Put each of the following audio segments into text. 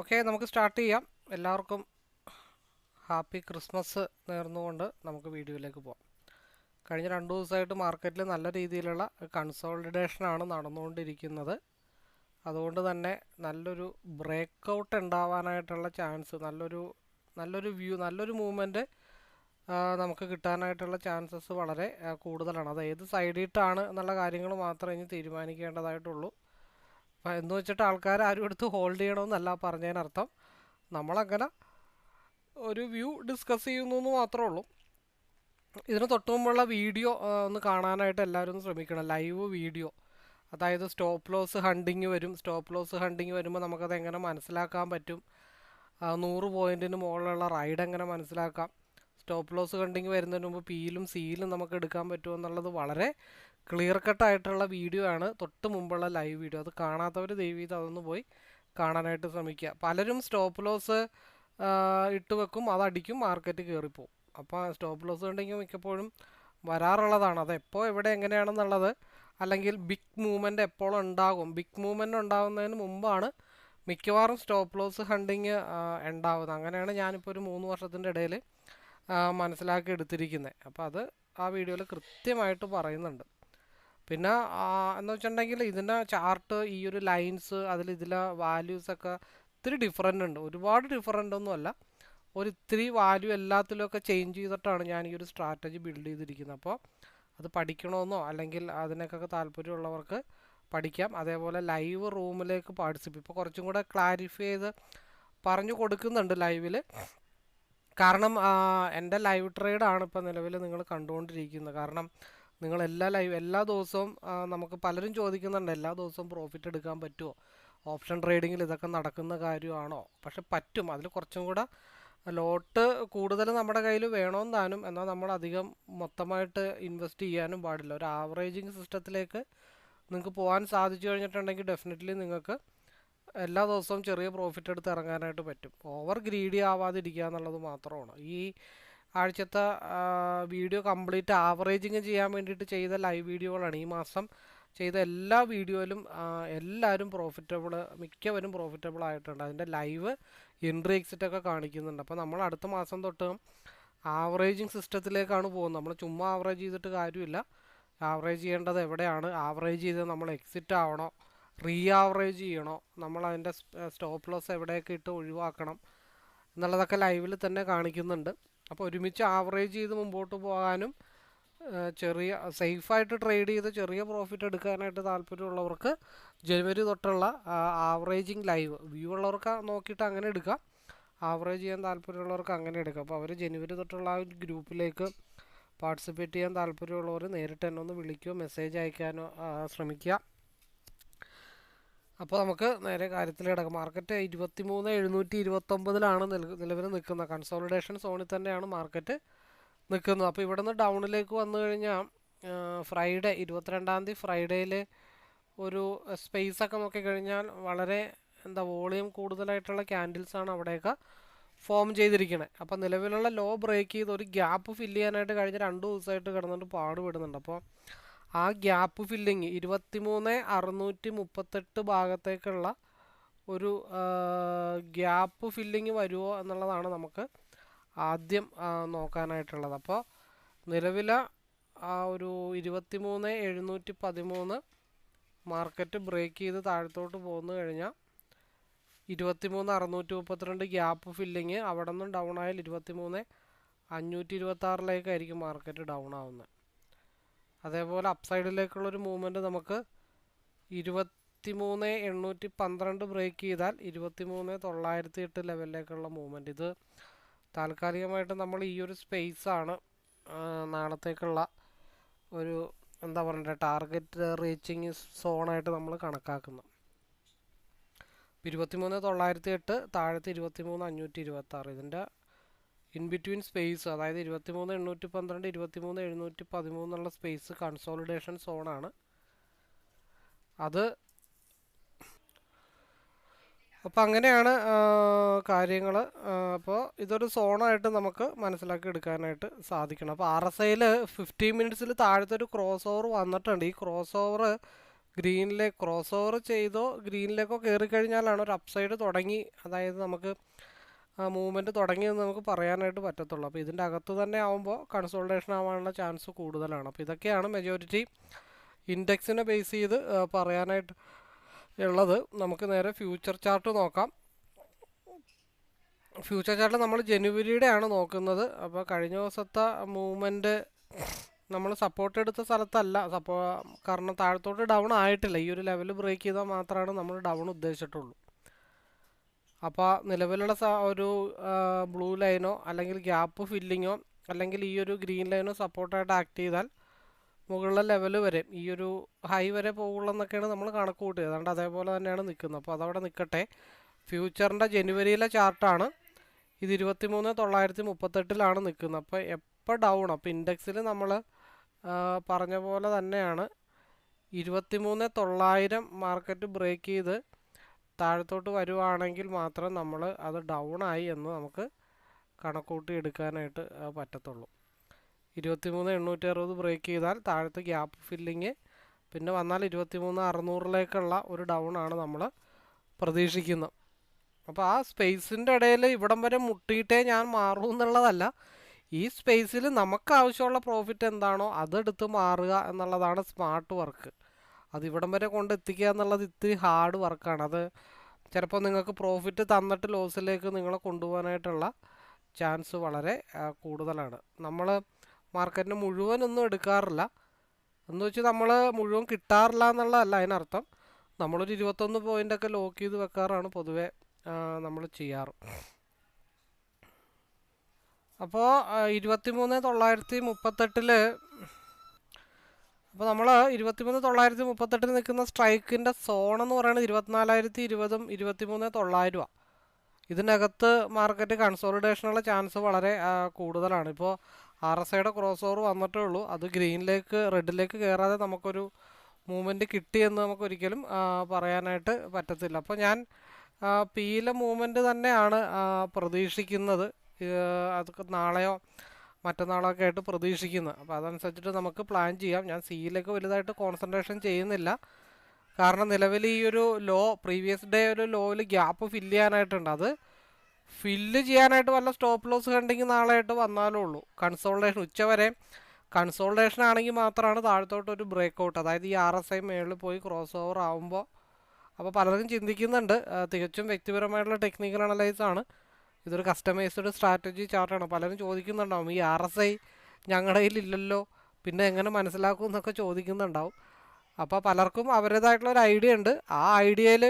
Okay നമുക്ക് start ചെയ്യാം. എല്ലാവർക്കും ഹാപ്പി ക്രിസ്മസ് നേർന്നുകൊണ്ട് നമുക്ക് വീഡിയോയിലേക്ക് പോകാം കഴിഞ്ഞ രണ്ട് ദിവസമായിട്ട് മാർക്കറ്റിൽ നല്ല രീതിയിലുള്ള കൺസോളിഡേഷനാണ് നടന്നുകൊണ്ടിരിക്കുന്നത്. അതുകൊണ്ട് തന്നെ നല്ലൊരു ബ്രേക്ക് ഔട്ട് ഉണ്ടാവാനായിട്ടുള്ള ചാൻസ് നല്ലൊരു നല്ലൊരു വ്യൂ നല്ലൊരു മൂവ്മെന്റ് നമുക്ക് കിട്ടാനായിട്ടുള്ള ചാൻസസ് വളരെ കൂടുതലാണ്. അത് ഏത് സൈഡിട്ടാണ് എന്നുള്ള കാര്യങ്ങൾ മാത്രമേ ഇനി തീരുമാനിക്കേണ്ടതായിട്ടുള്ളൂ. അപ്പം എന്ന് വെച്ചിട്ട് ആൾക്കാർ ആരും എടുത്ത് ഹോൾഡ് ചെയ്യണമെന്നല്ല പറഞ്ഞതിനർത്ഥം നമ്മളങ്ങനെ ഒരു വ്യൂ ഡിസ്കസ് ചെയ്യുന്നു എന്ന് മാത്രമേ ഉള്ളൂ ഇതിന് തൊട്ട് മുമ്പുള്ള വീഡിയോ ഒന്ന് കാണാനായിട്ട് എല്ലാവരും ഒന്ന് ശ്രമിക്കണം. Live video. അതായത് സ്റ്റോപ്പ് ലോസ് ഹണ്ടിങ് വരും. സ്റ്റോപ്പ് ലോസ് ഹണ്ടിങ് വരുമ്പോൾ നമുക്കത് എങ്ങനെ മനസ്സിലാക്കാൻ പറ്റും? നൂറ് പോയിന്റിന് മുകളിലുള്ള റൈഡ് എങ്ങനെ മനസ്സിലാക്കാം? സ്റ്റോപ്പ് ലോസ് ഹണ്ടിങ് വരുന്നതിന് മുമ്പ് പിയിലും സിയിലും നമുക്ക് എടുക്കാൻ പറ്റുമോ എന്നുള്ളത് വളരെ ക്ലിയർ കട്ട് ആയിട്ടുള്ള വീഡിയോ ആണ്. തൊട്ട് മുമ്പുള്ള ലൈവ് വീഡിയോ അത് കാണാത്തവർ ദയവ് ചെയ്ത് അതൊന്ന് പോയി കാണാനായിട്ട് ശ്രമിക്കുക. പലരും സ്റ്റോപ്പ് ലോസ് ഇട്ട് വെക്കും. അതടിക്കും മാർക്കറ്റ് കയറിപ്പോവും അപ്പോൾ സ്റ്റോപ്പ് ലോസ് ഉണ്ടെങ്കിൽ മിക്കപ്പോഴും വരാറുള്ളതാണ്. അത് എപ്പോൾ എവിടെ എങ്ങനെയാണെന്നുള്ളത് അല്ലെങ്കിൽ ബിഗ് മൂവ്മെന്റ് എപ്പോൾ ഉണ്ടാകും. ബിഗ് മൂവ്മെന്റ് ഉണ്ടാകുന്നതിന് മുമ്പാണ് മിക്കവാറും സ്റ്റോപ്പ് ലോസ് ഹണ്ടിങ് ഉണ്ടാവുന്നത്. അങ്ങനെയാണ് ഞാനിപ്പോൾ ഒരു മൂന്ന് വർഷത്തിന്റെ ഇടയിൽ മനസ്സിലാക്കി എടുത്തിരിക്കുന്നത് അപ്പോൾ അത് ആ വീഡിയോയിൽ കൃത്യമായിട്ട് പറയുന്നുണ്ട്. പിന്നെ എന്ന് വെച്ചിട്ടുണ്ടെങ്കിൽ ഇതിന്റെ ചാർട്ട് ഈ ഒരു ലൈൻസ് അതിൽ ഇതിലെ വാല്യൂസൊക്കെ ഇത്തിരി ഡിഫറെന്റ് ഉണ്ട്. ഒരുപാട് ഡിഫറെന്റ് ഒന്നുമല്ല ഒരു ഇത്തിരി വാല്യൂ എല്ലാത്തിലുമൊക്കെ ചേഞ്ച് ചെയ്തിട്ടാണ് ഞാൻ ഈ ഒരു സ്ട്രാറ്റജി ബിൽഡ് ചെയ്തിരിക്കുന്നത്. അപ്പോൾ അത് പഠിക്കണമെന്നോ അല്ലെങ്കിൽ അതിനൊക്കെ താല്പര്യമുള്ളവർക്ക് പഠിക്കാം. അതേപോലെ ലൈവ് റൂമിലേക്ക് പാർട്ടിസിപ്പ് ഇപ്പോൾ കുറച്ചും കൂടെ ക്ലാരിഫൈ ചെയ്ത് പറഞ്ഞു കൊടുക്കുന്നുണ്ട് ലൈവിൽ കാരണം എന്റെ ലൈവ് ട്രേഡാണ് ഇപ്പോൾ നിലവിൽ നിങ്ങൾ കണ്ടുകൊണ്ടിരിക്കുന്നത്. കാരണം നിങ്ങൾ എല്ലാ ലൈവ് എല്ലാ ദിവസവും നമുക്ക് പലരും ചോദിക്കുന്നുണ്ട് എല്ലാ ദിവസവും പ്രോഫിറ്റ് എടുക്കാൻ പറ്റുമോ ഓപ്ഷൻ ട്രേഡിങ്ങിൽ ഇതൊക്കെ നടക്കുന്ന കാര്യമാണോ? പക്ഷെ പറ്റും. അതിൽ കുറച്ചും കൂടെ ലോട്ട് കൂടുതൽ നമ്മുടെ കയ്യിൽ വേണമെന്ന് താനും. എന്നാൽ നമ്മൾ അധികം മൊത്തമായിട്ട് ഇൻവെസ്റ്റ് ചെയ്യാനും പാടില്ല. ഒരു ആവറേജിങ് സിസ്റ്റത്തിലേക്ക് നിങ്ങൾക്ക് പോകാൻ സാധിച്ചു കഴിഞ്ഞിട്ടുണ്ടെങ്കിൽ ഡെഫിനറ്റ്ലി നിങ്ങൾക്ക് എല്ലാ ദിവസവും ചെറിയ പ്രോഫിറ്റ് എടുത്ത് ഇറങ്ങാനായിട്ട് പറ്റും. ഓവർ ഗ്രീഡി ആവാതിരിക്കുക എന്നുള്ളത് മാത്രമാണ്. ഈ ആഴ്ചത്തെ വീഡിയോ കംപ്ലീറ്റ് ആവറേജിങ് ചെയ്യാൻ വേണ്ടിയിട്ട് ചെയ്ത ലൈവ് വീഡിയോകളാണ് ഈ മാസം. ചെയ്ത എല്ലാ വീഡിയോയിലും എല്ലാവരും പ്രോഫിറ്റബിൾ മിക്കവരും പ്രോഫിറ്റബിൾ ആയിട്ടുണ്ട്. അതിന്റെ ലൈവ് എൻട്രി എക്സിറ്റ് ഒക്കെ കാണിക്കുന്നുണ്ട്. അപ്പോൾ നമ്മൾ അടുത്ത മാസം തൊട്ട് ആവറേജിങ് സിസ്റ്റത്തിലേക്കാണ് പോകുന്നത്. നമ്മൾ ചുമ്മാ ആവറേജ് ചെയ്തിട്ട് കാര്യമില്ല. ആവറേജ് ചെയ്യേണ്ടത് എവിടെയാണ്? ആവറേജ് ചെയ്ത് നമ്മൾ എക്സിറ്റ് ആവണോ? റീ ആവറേജ് ചെയ്യണോ? നമ്മൾ അതിന്റെ സ്റ്റോപ്പ് ലോസ് എവിടെയൊക്കെ ഇട്ട് ഒഴിവാക്കണം? എന്നുള്ളതൊക്കെ ലൈവിൽ തന്നെ കാണിക്കുന്നുണ്ട്. അപ്പോൾ ഒരുമിച്ച് ആവറേജ് ചെയ്ത് മുമ്പോട്ട് പോകാനും ചെറിയ സേഫായിട്ട് ട്രേഡ് ചെയ്ത് ചെറിയ പ്രോഫിറ്റ് എടുക്കാനായിട്ട് താല്പര്യമുള്ളവർക്ക് ജനുവരി തൊട്ടുള്ള ആവറേജിങ് ലൈവ് വ്യൂ ഉള്ളവർക്ക് നോക്കിയിട്ട് അങ്ങനെ എടുക്കാം. ആവറേജ് ചെയ്യാൻ താല്പര്യമുള്ളവർക്ക് അങ്ങനെ എടുക്കാം. അപ്പോൾ അവർ ജനുവരി തൊട്ടുള്ള ആ ഗ്രൂപ്പിലേക്ക് പാർട്ടിസിപ്പേറ്റ് ചെയ്യാൻ താല്പര്യമുള്ളവർ നേരിട്ട് എന്നെ ഒന്ന് വിളിക്കുകയോ മെസ്സേജ് അയക്കാനോ ശ്രമിക്കുക. അപ്പോൾ നമുക്ക് നേരെ കാര്യത്തിൽ കിടക്കാം. മാർക്കറ്റ് ഇരുപത്തി മൂന്ന് എഴുന്നൂറ്റി ഇരുപത്തൊമ്പതിലാണ് നിലവിൽ നിൽക്കുന്നത്. കൺസോളിഡേഷൻ സോണിൽ തന്നെയാണ് മാർക്കറ്റ് നിൽക്കുന്നത്. അപ്പോൾ ഇവിടെ നിന്ന് ഡൗണിലേക്ക് വന്നു കഴിഞ്ഞാൽ ഫ്രൈഡേ ഇരുപത്തിരണ്ടാം തീയതി ഫ്രൈഡേയിൽ ഒരു സ്പേസൊക്കെ നോക്കിക്കഴിഞ്ഞാൽ വളരെ എന്താ വോളിയം കൂടുതലായിട്ടുള്ള ക്യാൻഡിൽസാണ് അവിടെയൊക്കെ ഫോം ചെയ്തിരിക്കണേ. അപ്പോൾ നിലവിലുള്ള ലോ ബ്രേക്ക് ചെയ്ത് ഒരു ഗ്യാപ്പ് ഫില്ല് ചെയ്യാനായിട്ട് കഴിഞ്ഞ രണ്ട് ദിവസമായിട്ട് കിടന്നിട്ട് പാടുപെടുന്നുണ്ട്. അപ്പോൾ ആ ഗ്യാപ്പ് ഫില്ലിങ് ഇരുപത്തിമൂന്ന് അറുന്നൂറ്റി മുപ്പത്തെട്ട് ഭാഗത്തേക്കുള്ള ഒരു ഗ്യാപ്പ് ഫില്ലിങ് വരുമോ എന്നുള്ളതാണ് നമുക്ക് ആദ്യം നോക്കാനായിട്ടുള്ളത്. അപ്പോൾ നിലവിലെ ആ ഒരു ഇരുപത്തിമൂന്ന് എഴുന്നൂറ്റി പതിമൂന്ന് മാർക്കറ്റ് ബ്രേക്ക് ചെയ്ത് താഴത്തോട്ട് പോന്നു കഴിഞ്ഞാൽ ഇരുപത്തിമൂന്ന് അറുന്നൂറ്റി മുപ്പത്തിരണ്ട് ഗ്യാപ്പ് ഫില്ലിങ് അവിടെ നിന്നും ഡൗൺ ആയാൽ ഇരുപത്തിമൂന്ന് അഞ്ഞൂറ്റി ഇരുപത്തി ആറിലേക്കായിരിക്കും മാർക്കറ്റ് ഡൗൺ ആവുന്നത്. അതേപോലെ അപ്സൈഡിലേക്കുള്ള ഒരു മൂവ്മെന്റ് നമുക്ക് ഇരുപത്തി മൂന്ന് എണ്ണൂറ്റി പന്ത്രണ്ട് ബ്രേക്ക് ചെയ്താൽ ഇരുപത്തി മൂന്ന് തൊള്ളായിരത്തി എട്ട് ലെവലിലേക്കുള്ള മൂവ്മെന്റ് ഇത് താൽക്കാലികമായിട്ട് നമ്മൾ ഈ ഒരു സ്പേസാണ് നാളത്തേക്കുള്ള ഒരു എന്താ പറയണ്ടേ ടാർഗറ്റ് റീച്ചിങ് സോണായിട്ട് നമ്മൾ കണക്കാക്കുന്നത്. ഇരുപത്തിമൂന്ന് തൊള്ളായിരത്തി എട്ട് താഴത്തെ ഇരുപത്തിമൂന്ന് അഞ്ഞൂറ്റി ഇരുപത്തി ആറ് ഇതിന്റെ ഇൻ ബിറ്റ്വീൻ സ്പേസ് അതായത് ഇരുപത്തിമൂന്ന് എണ്ണൂറ്റി പന്ത്രണ്ട് ഇരുപത്തിമൂന്ന് എഴുന്നൂറ്റി പതിമൂന്നുള്ള സ്പേസ് കൺസോളിഡേഷൻ സോണാണ്. അത് അപ്പോൾ അങ്ങനെയാണ് കാര്യങ്ങൾ അപ്പോൾ ഇതൊരു സോണായിട്ട് നമുക്ക് മനസ്സിലാക്കി എടുക്കാനായിട്ട് സാധിക്കണം. അപ്പോൾ ആർ എസ് ഐയിൽ ഫിഫ്റ്റീൻ മിനിറ്റ്സിൽ താഴത്തെ ഒരു ക്രോസ് ഓവർ വന്നിട്ടുണ്ട്. ഈ ക്രോസ് ഓവർ ഗ്രീനിലേക്ക് ക്രോസ് ഓവർ ചെയ്തോ ഗ്രീനിലേക്കോ കയറി കഴിഞ്ഞാലാണ് ഒരു അപ്സൈഡ് തുടങ്ങി. അതായത് നമുക്ക് മൂവ്മെന്റ് തുടങ്ങിയെന്ന് നമുക്ക് പറയാനായിട്ട് പറ്റത്തുള്ളൂ. അപ്പോൾ ഇതിന്റെ അകത്ത് തന്നെ ആകുമ്പോൾ കൺസോൾട്ടേഷൻ ആവാനുള്ള ചാൻസ് കൂടുതലാണ്. അപ്പോൾ ഇതൊക്കെയാണ് മെജോറിറ്റി ഇൻഡെക്സിനെ ബേസ് ചെയ്ത് പറയാനായിട്ട് ഉള്ളത്. നമുക്ക് നേരെ ഫ്യൂച്ചർ ചാർട്ട് നോക്കാം. ഫ്യൂച്ചർ ചാർട്ട് നമ്മൾ ജനുവരിയുടെ ആണ് നോക്കുന്നത്. അപ്പോൾ കഴിഞ്ഞ ദിവസത്തെ മൂവ്മെന്റ് നമ്മൾ സപ്പോർട്ട് എടുത്ത സ്ഥലത്തല്ല. സപ്പോ കാരണം താഴത്തോട്ട് ഡൗൺ ആയിട്ടില്ല. ഈ ഒരു ലെവൽ ബ്രേക്ക് ചെയ്താൽ മാത്രമാണ് നമ്മൾ ഡൗൺ ഉദ്ദേശിച്ചിട്ടുള്ളൂ. അപ്പോൾ നിലവിലുള്ള ഒരു ബ്ലൂ ലൈനോ അല്ലെങ്കിൽ ഗ്യാപ്പ് ഫില്ലിങ്ങോ അല്ലെങ്കിൽ ഈ ഒരു ഗ്രീൻ ലൈനോ സപ്പോർട്ടായിട്ട് ആക്ട് ചെയ്താൽ മുകളിലെ ലെവൽ വരെ ഈ ഒരു ഹൈ വരെ പോകുള്ളൂ എന്നൊക്കെയാണ് നമ്മൾ കണക്ക് കൂട്ടിയത്. അതുകൊണ്ട് അതേപോലെ തന്നെയാണ് നിൽക്കുന്നത്. അപ്പോൾ അതവിടെ നിൽക്കട്ടെ ഫ്യൂച്ചറിന്റെ ജനുവരിയിലെ ചാർട്ടാണ് ഇത് ഇരുപത്തി മൂന്ന് തൊള്ളായിരത്തി മുപ്പത്തെട്ടിലാണ് നിൽക്കുന്നത് അപ്പോൾ എപ്പോൾ ഡൗൺ അപ്പോൾ ഇൻഡെക്സിൽ നമ്മൾ പറഞ്ഞ പോലെ തന്നെയാണ്. ഇരുപത്തി മൂന്ന് തൊള്ളായിരം മാർക്കറ്റ് ബ്രേക്ക് ചെയ്ത് താഴത്തോട്ട് വരുവാണെങ്കിൽ മാത്രം നമ്മൾ അത് ഡൗൺ ആയി എന്ന് നമുക്ക് കണക്കൂട്ടി എടുക്കാനായിട്ട് പറ്റത്തുള്ളൂ. ഇരുപത്തിമൂന്ന് എണ്ണൂറ്റി അറുപത് ബ്രേക്ക് ചെയ്താൽ താഴത്ത് ഗ്യാപ്പ് ഫില്ലിങ് പിന്നെ വന്നാൽ ഇരുപത്തിമൂന്ന് അറുന്നൂറിലേക്കുള്ള ഒരു ഡൗൺ ആണ് നമ്മൾ പ്രതീക്ഷിക്കുന്നത്. അപ്പോൾ ആ സ്പേസിന്റെ ഇടയിൽ ഇവിടം വരെ മുട്ടിയിട്ടേ ഞാൻ മാറൂ എന്നുള്ളതല്ല. ഈ സ്പേസിൽ നമുക്ക് ആവശ്യമുള്ള പ്രോഫിറ്റ് എന്താണോ അതെടുത്ത് മാറുക എന്നുള്ളതാണ് സ്മാർട്ട് വർക്ക് അത് ഇവിടം വരെ കൊണ്ടെത്തിക്കുക എന്നുള്ളത് ഇത്തിരി ഹാർഡ് വർക്കാണ് അത് ചിലപ്പോൾ നിങ്ങൾക്ക് പ്രോഫിറ്റ് തന്നിട്ട് ലോസിലേക്ക് നിങ്ങളെ കൊണ്ടുപോകാനായിട്ടുള്ള ചാൻസ് വളരെ കൂടുതലാണ്. നമ്മൾ മാർക്കറ്റിന് മുഴുവനൊന്നും എടുക്കാറില്ല. എന്ന് വെച്ച് നമ്മൾ മുഴുവൻ കിട്ടാറില്ല എന്നുള്ളതല്ല അതിനർത്ഥം. നമ്മളൊരു ഇരുപത്തൊന്ന് പോയിന്റൊക്കെ ലോക്ക് ചെയ്ത് വെക്കാറാണ് പൊതുവെ നമ്മൾ ചെയ്യാറ്. അപ്പോൾ ഇരുപത്തി മൂന്ന് തൊള്ളായിരത്തി മുപ്പത്തെട്ടിൽ അപ്പോൾ നമ്മൾ ഇരുപത്തിമൂന്ന് തൊള്ളായിരത്തി മുപ്പത്തെട്ടിൽ നിൽക്കുന്ന സ്ട്രൈക്കിന്റെ സോൺ എന്ന് പറയുന്നത് ഇരുപത്തിനാലായിരത്തി ഇരുപതും ഇരുപത്തിമൂന്ന് തൊള്ളായിരമാണ് ഇതിനകത്ത് മാർക്കറ്റ് കൺസോളിഡേഷനുള്ള ചാൻസ് വളരെ കൂടുതലാണ്. ഇപ്പോൾ ആർ എസ് ഐയുടെ ക്രോസ് ഓവർ വന്നിട്ടേ ഉള്ളൂ. അത് ഗ്രീനിലേക്ക് റെഡിലേക്ക് കയറാതെ നമുക്കൊരു മൂവ്മെന്റ് കിട്ടിയെന്ന് നമുക്കൊരിക്കലും പറയാനായിട്ട് പറ്റത്തില്ല. അപ്പോൾ ഞാൻ പിയിലെ മൂവ്മെന്റ് തന്നെയാണ് പ്രതീക്ഷിക്കുന്നത്. അത് നാളെയോ മറ്റന്നാളൊക്കെ ആയിട്ട് പ്രതീക്ഷിക്കുന്നത് അപ്പോൾ അതനുസരിച്ചിട്ട് നമുക്ക് പ്ലാൻ ചെയ്യാം. ഞാൻ സിയിലേക്ക് വലുതായിട്ട് കോൺസെൻട്രേഷൻ ചെയ്യുന്നില്ല. കാരണം നിലവിൽ ഈ ഒരു ലോ പ്രീവിയസ് ഡേ ഒരു ലോയിൽ ഗ്യാപ്പ് ഫില്ല് ചെയ്യാനായിട്ടുണ്ട്. അത് ഫില്ല് ചെയ്യാനായിട്ട് വല്ല സ്റ്റോപ്പ് ലോസ് കണ്ടെങ്കിൽ നാളെ ആയിട്ട് വന്നാലേ ഉള്ളൂ. കൺസോൾട്ടേഷൻ ഉച്ചവരെ കൺസോൾട്ടേഷൻ ആണെങ്കിൽ മാത്രമാണ് താഴത്തോട്ട് ഒരു ബ്രേക്ക് ഔട്ട് അതായത് ഈ ആർ എസ് ഐ മേളിൽ പോയി ക്രോസ് ഓവർ ആകുമ്പോൾ അപ്പോൾ പലർക്കും ചിന്തിക്കുന്നുണ്ട് തികച്ചും വ്യക്തിപരമായിട്ടുള്ള ടെക്നിക്കൽ അനലൈസ് ആണ്. ഇതൊരു കസ്റ്റമൈസ്ഡ് സ്ട്രാറ്റജി ചാർട്ടാണ് പലരും ചോദിക്കുന്നുണ്ടാവും ഈ ആർ എസ് ഐ ഞങ്ങളുടെ കയ്യിൽ ഇല്ലല്ലോ പിന്നെ എങ്ങനെ മനസ്സിലാക്കും എന്നൊക്കെ ചോദിക്കുന്നുണ്ടാവും. അപ്പോൾ പലർക്കും അവരുടേതായിട്ടുള്ള ഒരു ഐഡിയ ഉണ്ട്. ആ ഐഡിയയിൽ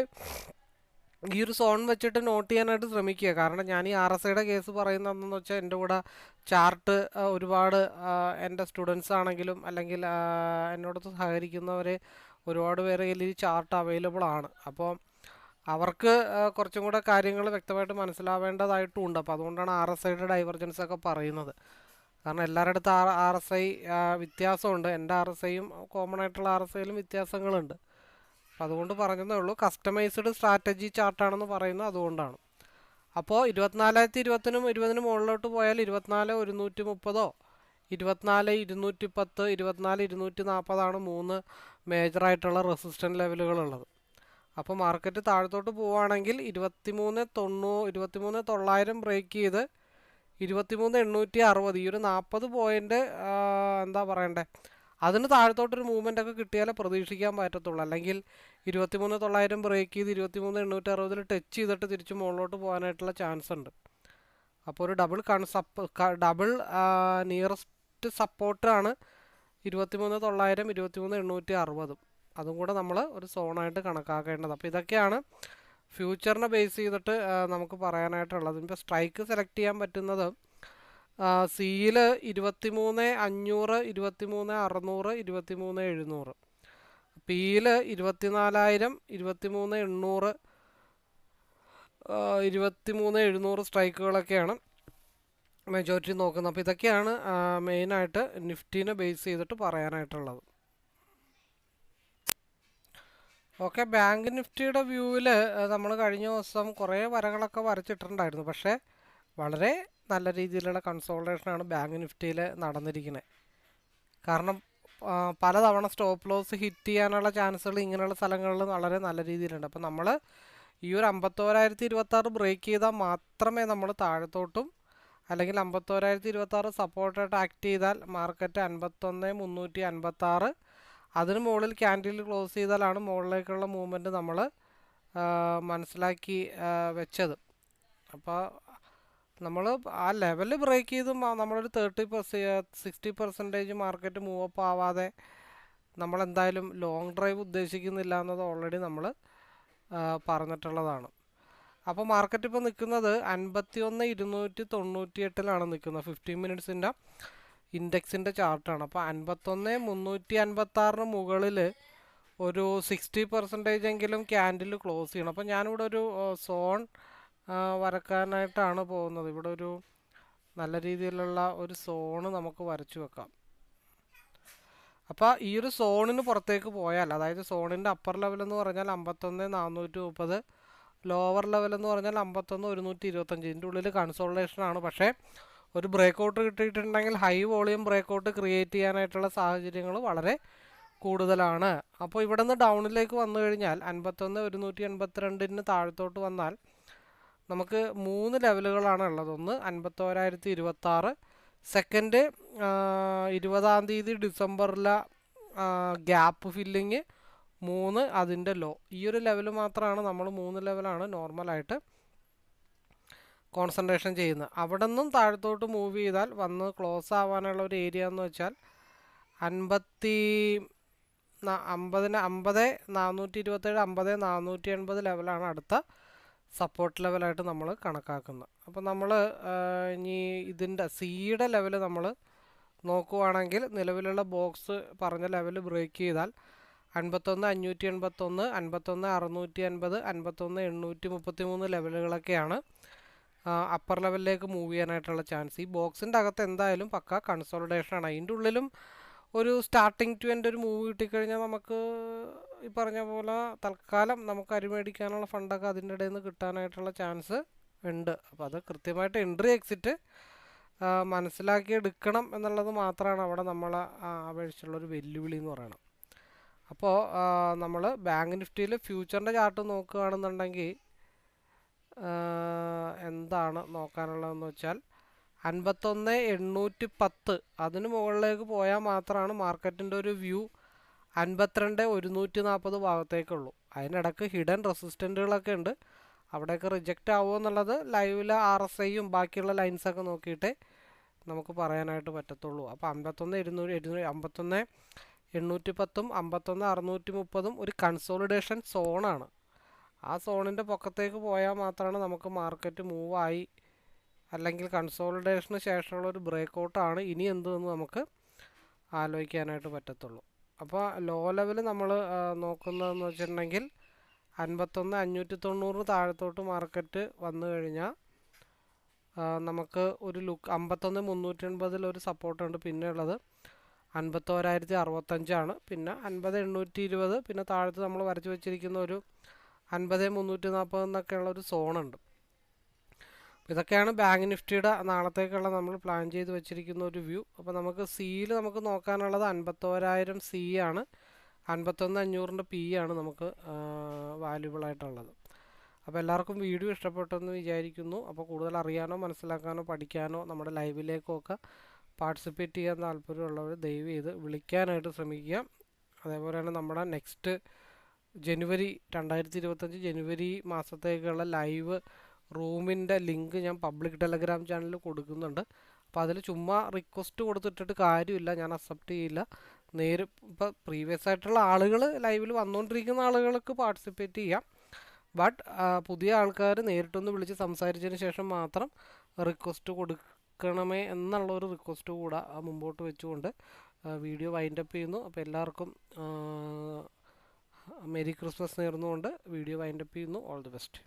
ഈ ഒരു സോൺ വെച്ചിട്ട് നോട്ട് ചെയ്യാനായിട്ട് ശ്രമിക്കുക. കാരണം ഞാൻ ഈ ആർ എസ് ഐയുടെ കേസ് പറയുന്നതെന്ന് വെച്ചാൽ എന്റെ കൂടെ ചാർട്ട് ഒരുപാട് എന്റെ സ്റ്റുഡൻസ് ആണെങ്കിലും അല്ലെങ്കിൽ എന്നോടൊത്ത് എന്നോട് സഹകരിക്കുന്നവർ ഒരുപാട് പേരെ ഈ ചാർട്ട് അവൈലബിൾ ആണ്. അപ്പോൾ അവർക്ക് കുറച്ചും കൂടെ കാര്യങ്ങൾ വ്യക്തമായിട്ട് മനസ്സിലാവേണ്ടതായിട്ടും ഉണ്ട് അപ്പോൾ അതുകൊണ്ടാണ് ആർ എസ് ഐയുടെ ഡൈവർജൻസ് ഒക്കെ പറയുന്നത്. കാരണം എല്ലാവരുടെ അടുത്ത് ആർ ആർ എസ് ഐ വ്യത്യാസമുണ്ട്. എന്റെ ആർ എസ് ഐയും കോമൺ ആയിട്ടുള്ള ആർ എസ് ഐയിലും വ്യത്യാസങ്ങളുണ്ട്. അപ്പോൾ അതുകൊണ്ട് പറഞ്ഞതേ ഉള്ളൂ. കസ്റ്റമൈസ്ഡ് സ്ട്രാറ്റജി ചാർട്ടാണെന്ന് പറയുന്നത് അതുകൊണ്ടാണ്. അപ്പോൾ ഇരുപത്തിനാലായിരത്തി ഇരുപത്തിനും ഇരുപതിനും മുകളിലോട്ട് പോയാൽ ഇരുപത്തിനാല് ഒരുന്നൂറ്റി മുപ്പതോ ഇരുപത്തിനാല് ഇരുന്നൂറ്റി പത്ത് ഇരുപത്തിനാല് ഇരുന്നൂറ്റി നാൽപ്പതാണ് മൂന്ന് മേജറായിട്ടുള്ള റെസിസ്റ്റന്റ് ലെവലുകളുള്ളത് അപ്പോൾ മാർക്കറ്റ് താഴത്തോട്ട് പോവുകയാണെങ്കിൽ ഇരുപത്തിമൂന്ന് തൊണ്ണൂ ഇരുപത്തിമൂന്ന് തൊള്ളായിരം ബ്രേക്ക് ചെയ്ത് ഇരുപത്തിമൂന്ന് എണ്ണൂറ്റി അറുപത്. ഈ ഒരു നാൽപ്പത് പോയിന്റ് എന്താ പറയണ്ടേ? അതിന് താഴത്തോട്ടൊരു മൂവ്മെന്റ് ഒക്കെ കിട്ടിയാലേ പ്രതീക്ഷിക്കാൻ പറ്റത്തുള്ളൂ. അല്ലെങ്കിൽ ഇരുപത്തിമൂന്ന് തൊള്ളായിരം ബ്രേക്ക് ചെയ്ത് ഇരുപത്തിമൂന്ന് എണ്ണൂറ്റി അറുപതിൽ ടച്ച് ചെയ്തിട്ട് തിരിച്ച് മുകളിലോട്ട് പോകാനായിട്ടുള്ള ചാൻസ് ഉണ്ട്. അപ്പോൾ ഒരു ഡബിൾ കൺ സപ്പ് ഡബിൾ നിയറസ്റ്റ് സപ്പോർട്ടാണ് ഇരുപത്തിമൂന്ന് തൊള്ളായിരം ഇരുപത്തിമൂന്ന് എണ്ണൂറ്റി അറുപതും. അതും കൂടെ നമ്മൾ ഒരു സോണായിട്ട് കണക്കാക്കേണ്ടത്. അപ്പോൾ ഇതൊക്കെയാണ് ഫ്യൂച്ചറിനെ ബേസ് ചെയ്തിട്ട് നമുക്ക് പറയാനായിട്ടുള്ളത്. ഇപ്പോൾ സ്ട്രൈക്ക് സെലക്ട് ചെയ്യാൻ പറ്റുന്നത് സിയിൽ ഇരുപത്തി മൂന്ന് അഞ്ഞൂറ് ഇരുപത്തി മൂന്ന് അറുന്നൂറ് ഇരുപത്തി മൂന്ന് എഴുന്നൂറ്. പിയിൽ ഇരുപത്തിനാലായിരം ഇരുപത്തിമൂന്ന് എണ്ണൂറ് ഇരുപത്തി മൂന്ന് എഴുന്നൂറ് സ്ട്രൈക്കുകളൊക്കെയാണ് മെജോറിറ്റി നോക്കുന്നത്. അപ്പോൾ ഇതൊക്കെയാണ് മെയിനായിട്ട് നിഫ്റ്റീനെ ബേസ് ചെയ്തിട്ട് പറയാനായിട്ടുള്ളത്. ഓക്കെ ബാങ്ക് നിഫ്റ്റിയുടെ വ്യൂവിൽ നമ്മൾ കഴിഞ്ഞ ദിവസം കുറേ വരകളൊക്കെ വരച്ചിട്ടുണ്ടായിരുന്നു. പക്ഷേ വളരെ നല്ല രീതിയിലുള്ള കൺസോൾട്ടേഷനാണ് ബാങ്ക് നിഫ്റ്റിയിൽ നടന്നിരിക്കുന്നത് കാരണം പല പലതവണ സ്റ്റോപ്പ് ലോസ് ഹിറ്റ് ചെയ്യാനുള്ള ചാൻസുകൾ ഇങ്ങനെയുള്ള സ്ഥലങ്ങളിൽ വളരെ നല്ല രീതിയിലുണ്ട്. അപ്പോൾ നമ്മൾ ഈ ഒരു അമ്പത്തോരായിരത്തി ഇരുപത്താറ് ബ്രേക്ക് ചെയ്താൽ മാത്രമേ നമ്മൾ താഴത്തോട്ടും അല്ലെങ്കിൽ അമ്പത്തോരായിരത്തി ഇരുപത്താറ് സപ്പോർട്ടായിട്ട് ആക്ട് ചെയ്താൽ മാർക്കറ്റ് അൻപത്തൊന്ന് മുന്നൂറ്റി അൻപത്താറ് അതിന് മുകളിൽ ക്യാൻഡിൽ ക്ലോസ് ചെയ്താലാണ് മുകളിലേക്കുള്ള മൂവ്മെന്റ് നമ്മൾ മനസ്സിലാക്കി വെച്ചത്. അപ്പോൾ നമ്മൾ ആ ലെവൽ ബ്രേക്ക് ചെയ്ത് നമ്മളൊരു thirty percent sixty percentage market move up ആവാതെ നമ്മളെന്തായാലും ലോങ് ഡ്രൈവ് ഉദ്ദേശിക്കുന്നില്ല എന്നത് ഓൾറെഡി നമ്മൾ പറഞ്ഞിട്ടുള്ളതാണ്. അപ്പോൾ മാർക്കറ്റ് ഇപ്പോൾ നിൽക്കുന്നത് അൻപത്തി ഒന്ന് ഇരുന്നൂറ്റി തൊണ്ണൂറ്റി എട്ടിലാണ് നിൽക്കുന്നത്. ഫിഫ്റ്റീൻ മിനിറ്റ്സിന്റെ ഇൻഡെക്സിന്റെ ചാർട്ടാണ്. അപ്പോൾ അൻപത്തൊന്ന് മുന്നൂറ്റി അൻപത്താറിന് മുകളിൽ ഒരു സിക്സ്റ്റി പെർസെന്റേജ് എങ്കിലും ക്യാൻഡിൽ ക്ലോസ് ചെയ്യണം. അപ്പോൾ ഞാനിവിടെ ഒരു സോൺ വരക്കാനായിട്ടാണ് പോകുന്നത്. ഇവിടെ ഒരു നല്ല രീതിയിലുള്ള ഒരു സോണ് നമുക്ക് വരച്ചു വെക്കാം. അപ്പോൾ ഈ ഒരു സോണിന് പുറത്തേക്ക് പോയാൽ അതായത് സോണിന്റെ അപ്പർ ലെവൽ എന്ന് പറഞ്ഞാൽ അമ്പത്തൊന്ന് നാനൂറ്റി മുപ്പത് ലോവർ ലെവൽ എന്ന് പറഞ്ഞാൽ അമ്പത്തൊന്ന് ഒരുന്നൂറ്റി ഇരുപത്തഞ്ച് ഇതിന്റെ ഉള്ളിൽ കൺസോൾട്ടേഷനാണ്. പക്ഷേ ഒരു ബ്രേക്ക് ഔട്ട് കിട്ടിയിട്ടുണ്ടെങ്കിൽ high volume break out create ചെയ്യാനായിട്ടുള്ള സാഹചര്യങ്ങൾ വളരെ കൂടുതലാണ്. അപ്പോൾ ഇവിടെ നിന്ന് ഡൗണിലേക്ക് വന്നു കഴിഞ്ഞാൽ അൻപത്തൊന്ന് ഒരുന്നൂറ്റി എൺപത്തിരണ്ടിന് താഴത്തോട്ട് വന്നാൽ നമുക്ക് മൂന്ന് ലെവലുകളാണ് ഉള്ളത്. ഒന്ന് അൻപത്തോരായിരത്തി ഇരുപത്താറ് സെക്കൻഡ് ഇരുപതാം തീയതി ഡിസംബറിലെ ഗ്യാപ്പ് ഫില്ലിങ് മൂന്ന് അതിന്റെ ലോ. ഈ ഒരു ലെവൽ മാത്രമാണ് നമ്മൾ മൂന്ന് ലെവലാണ് നോർമലായിട്ട് കോൺസെൻട്രേഷൻ ചെയ്യുന്നത് അവിടെ നിന്നും താഴത്തോട്ട് മൂവ് ചെയ്താൽ വന്ന് ക്ലോസ് ആവാനുള്ള ഒരു ഏരിയ എന്ന് വെച്ചാൽ അൻപത്തി അമ്പതിന് അമ്പത് നാനൂറ്റി ഇരുപത്തേഴ് അമ്പത് നാനൂറ്റി എൺപത് ലെവലാണ് അടുത്ത സപ്പോർട്ട് ലെവലായിട്ട് നമ്മൾ കണക്കാക്കുന്നത്. അപ്പോൾ നമ്മൾ ഇനി ഇതിന്റെ സിയുടെ ലെവൽ നമ്മൾ നോക്കുവാണെങ്കിൽ നിലവിലുള്ള ബോക്സ് പറഞ്ഞ ലെവൽ ബ്രേക്ക് ചെയ്താൽ അൻപത്തൊന്ന് അഞ്ഞൂറ്റി എൺപത്തൊന്ന് അൻപത്തൊന്ന് അറുന്നൂറ്റി അൻപത് അൻപത്തൊന്ന് എണ്ണൂറ്റി മുപ്പത്തി മൂന്ന് ലെവലുകളൊക്കെയാണ് അപ്പർ ലെവലിലേക്ക് മൂവ് ചെയ്യാനായിട്ടുള്ള ചാൻസ് ഈ ബോക്സിന്റെ അകത്ത് എന്തായാലും പക്ക കൺസോളിഡേഷൻ ആണ്. അതിന്റെ ഉള്ളിലും ഒരു സ്റ്റാർട്ടിങ് ടു എന്റെ ഒരു മൂവ് കിട്ടിക്കഴിഞ്ഞാൽ നമുക്ക് ഈ പറഞ്ഞ പോലെ തൽക്കാലം നമുക്ക് അരിമേടിക്കാനുള്ള ഫണ്ടൊക്കെ അതിന്റെ ഇടയിൽ നിന്ന് കിട്ടാനായിട്ടുള്ള ചാൻസ് ഉണ്ട്. അപ്പോൾ അത് കൃത്യമായിട്ട് എൻട്രി എക്സിറ്റ് മനസ്സിലാക്കി എടുക്കണം എന്നുള്ളത് മാത്രമാണ് അവിടെ നമ്മൾ അപേക്ഷിച്ചുള്ളൊരു വെല്ലുവിളി എന്ന് പറയുന്നത് അപ്പോൾ നമ്മൾ ബാങ്ക് നിഫ്റ്റിയിൽ ഫ്യൂച്ചറിന്റെ ചാർട്ട് നോക്കുകയാണെന്നുണ്ടെങ്കിൽ എന്താണ് നോക്കാനുള്ളതെന്ന് വെച്ചാൽ അൻപത്തൊന്ന് എണ്ണൂറ്റി പത്ത് അതിന് മുകളിലേക്ക് പോയാൽ മാത്രമാണ് മാർക്കറ്റിന്റെ ഒരു വ്യൂ അൻപത്തിരണ്ട് ഒരുന്നൂറ്റി നാൽപ്പത് ഭാഗത്തേക്കുള്ളൂ. അതിനിടക്ക് ഹിഡൻ റെസിസ്റ്റന്റുകളൊക്കെ ഉണ്ട്. അവിടെയൊക്കെ റിജക്റ്റ് ആവുമോ എന്നുള്ളത് ലൈവിലെ ആർ എസ് ഐയും ബാക്കിയുള്ള ലൈൻസൊക്കെ നോക്കിയിട്ട് നമുക്ക് പറയാനായിട്ട് പറ്റത്തുള്ളൂ. അപ്പോൾ അമ്പത്തൊന്ന് ഇരുന്നൂറ് ഇരുന്നൂറ് അമ്പത്തൊന്ന് എണ്ണൂറ്റി പത്തും അമ്പത്തൊന്ന് അറുന്നൂറ്റി മുപ്പതും ഒരു കൺസോളിഡേഷൻ സോണാണ്. ആ സോണിന്റെ പൊക്കത്തേക്ക് പോയാൽ മാത്രമാണ് നമുക്ക് മാർക്കറ്റ് മൂവായി. അല്ലെങ്കിൽ കൺസോളിഡേഷന് ശേഷമുള്ള ഒരു ബ്രേക്ക് ഔട്ടാണ് ഇനി എന്തെന്ന് നമുക്ക് ആലോചിക്കാനായിട്ട് പറ്റത്തുള്ളൂ. അപ്പോൾ ലോ ലെവൽ നമ്മൾ നോക്കുന്നതെന്ന് വെച്ചിട്ടുണ്ടെങ്കിൽ അൻപത്തൊന്ന് അഞ്ഞൂറ്റി തൊണ്ണൂറ് താഴത്തോട്ട് മാർക്കറ്റ് വന്നു കഴിഞ്ഞാൽ നമുക്ക് ഒരു ലുക്ക് അമ്പത്തൊന്ന് മുന്നൂറ്റി എൺപതിൽ ഒരു സപ്പോർട്ടുണ്ട്. പിന്നെ ഉള്ളത് അൻപത്തോരായിരത്തി അറുപത്തഞ്ചാണ്. പിന്നെ അൻപത് എണ്ണൂറ്റി ഇരുപത് പിന്നെ താഴത്ത് നമ്മൾ വരച്ച് വെച്ചിരിക്കുന്ന ഒരു അൻപത് മുന്നൂറ്റി നാൽപ്പത് എന്നൊക്കെയുള്ള ഒരു സോണുണ്ട്. ഇതൊക്കെയാണ് ബാങ്ക് നിഫ്റ്റിയുടെ നാളത്തേക്കുള്ള നമ്മൾ പ്ലാൻ ചെയ്ത് വെച്ചിരിക്കുന്ന ഒരു വ്യൂ. അപ്പോൾ നമുക്ക് സിയിൽ നമുക്ക് നോക്കാനുള്ളത് അൻപത്തോരായിരം സി ആണ്. അൻപത്തൊന്ന് അഞ്ഞൂറിന്റെ പി ആണ് നമുക്ക് വാല്യുബിൾ ആയിട്ടുള്ളത്. അപ്പോൾ എല്ലാവർക്കും വീഡിയോ ഇഷ്ടപ്പെട്ടെന്ന് വിചാരിക്കുന്നു. അപ്പോൾ കൂടുതൽ അറിയാനോ മനസ്സിലാക്കാനോ പഠിക്കാനോ നമ്മുടെ ലൈവിലേക്കോ ഒക്കെ പാർട്ടിസിപ്പേറ്റ് ചെയ്യാൻ താല്പര്യമുള്ളവർ ദയവ് ചെയ്ത് വിളിക്കാനായിട്ട് ശ്രമിക്കുക. അതേപോലെ തന്നെ നമ്മുടെ നെക്സ്റ്റ് ജനുവരി രണ്ടായിരത്തി ഇരുപത്തഞ്ച് ജനുവരി മാസത്തേക്കുള്ള ലൈവ് റൂമിന്റെ ലിങ്ക് ഞാൻ പബ്ലിക് ടെലഗ്രാം ചാനലിൽ കൊടുക്കുന്നുണ്ട്. അപ്പോൾ അതിൽ ചുമ്മാ റിക്വസ്റ്റ് കൊടുത്തിട്ടിട്ട് കാര്യമില്ല ഞാൻ അക്സെപ്റ്റ് ചെയ്യില്ല. നേര് ഇപ്പോൾ പ്രീവിയസ് ആയിട്ടുള്ള ആളുകൾ ലൈവിൽ വന്നുകൊണ്ടിരിക്കുന്ന ആളുകൾക്ക് പാർട്ടിസിപ്പേറ്റ് ചെയ്യാം. ബട്ട് പുതിയ ആൾക്കാർ നേരിട്ടൊന്ന് വിളിച്ച് സംസാരിച്ചതിന് ശേഷം മാത്രം റിക്വസ്റ്റ് കൊടുക്കണമേ എന്നുള്ള ഒരു റിക്വസ്റ്റ് കൂടെ മുമ്പോട്ട് വെച്ചുകൊണ്ട് വീഡിയോ വൈൻഡപ്പ് ചെയ്യുന്നു. അപ്പോൾ എല്ലാവർക്കും മെരി ക്രിസ്മസ് നേർന്നുകൊണ്ട് വീഡിയോ വൈൻഡപ്പ് ചെയ്യുന്നു. All the best.